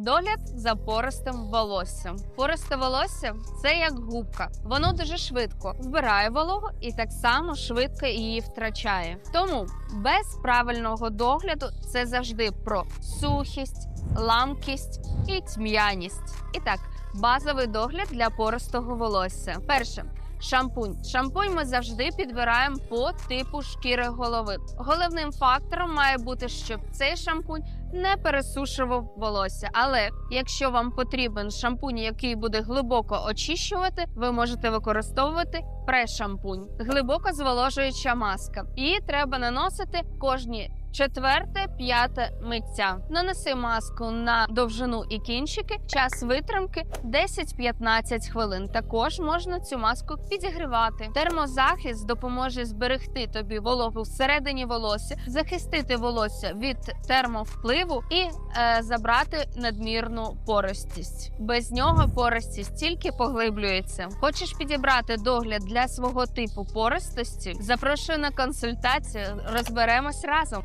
Догляд за пористим волоссям. Пористе волосся це як губка. Воно дуже швидко вбирає вологу і так само швидко її втрачає. Тому без правильного догляду це завжди про сухість, ламкість і тьмяність. І так, базовий догляд для пористого волосся. Перше. Шампунь. Шампунь ми завжди підбираємо по типу шкіри голови. Головним фактором має бути, щоб цей шампунь не пересушував волосся. Але якщо вам потрібен шампунь, який буде глибоко очищувати, ви можете використовувати прешампунь, глибоко зволожуюча маска. Її треба наносити кожні. Четверте, п'яте миття. Нанеси маску на довжину і кінчики. Час витримки 10-15 хвилин. Також можна цю маску підігрівати. Термозахист допоможе зберегти тобі вологу всередині волосся, захистити волосся від термовпливу і е, забрати надмірну поростість. Без нього поростість тільки поглиблюється. Хочеш підібрати догляд для свого типу поростості? Запрошую на консультацію. Розберемось разом.